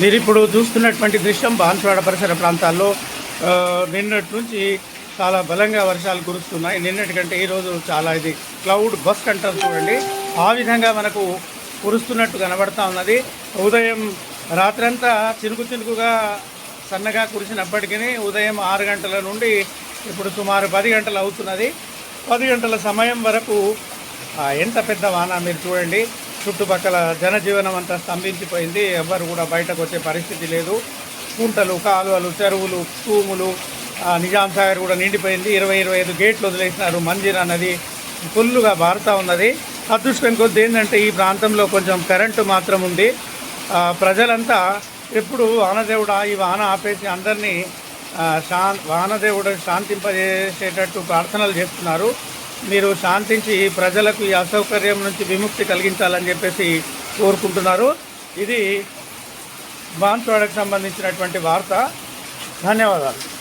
మీరు ఇప్పుడు చూస్తున్నటువంటి దృశ్యం బాన్సువాడ పరిసర ప్రాంతాల్లో నిన్నటి నుంచి చాలా బలంగా వర్షాలు కురుస్తున్నాయి. నిన్నటి కంటే ఈరోజు చాలా ఇది క్లౌడ్ బస్ అంటారు చూడండి. ఆ విధంగా మనకు కురుస్తున్నట్టు కనబడతా ఉన్నది. ఉదయం రాత్రంతా చినుకు చినుకుగా సన్నగా కురిసినప్పటికీ ఉదయం ఆరు గంటల నుండి ఇప్పుడు సుమారు పది గంటలు అవుతున్నది. పది గంటల సమయం వరకు ఎంత పెద్ద వాన మీరు చూడండి. చుట్టుపక్కల జనజీవనం అంతా స్తంభించిపోయింది. ఎవ్వరు కూడా బయటకు వచ్చే పరిస్థితి లేదు. కుంటలు కాలువలు చెరువులు తూములు నిజాం సాగర్ కూడా నిండిపోయింది. ఇరవై ఇరవై ఐదు గేట్లు వదిలేసినారు మందిర్ నది. ఫుల్లుగా బారుతా ఉన్నది. అదృష్టం కొద్ది ఏంటంటే ఈ ప్రాంతంలో కొంచెం కరెంటు మాత్రం ఉంది. ప్రజలంతా ఎప్పుడు వానదేవుడ ఈ వాన ఆపేసి అందరినీ శా వానదేవుడు శాంతింపజేసేటట్టు ప్రార్థనలు చేస్తున్నారు. మీరు శాంతించి ప్రజలకు ఈ అసౌకర్యం నుంచి విముక్తి కలిగించాలని చెప్పేసి కోరుకుంటున్నారు. ఇది బాన్స్వాడకు సంబంధించినటువంటి వార్త. ధన్యవాదాలు.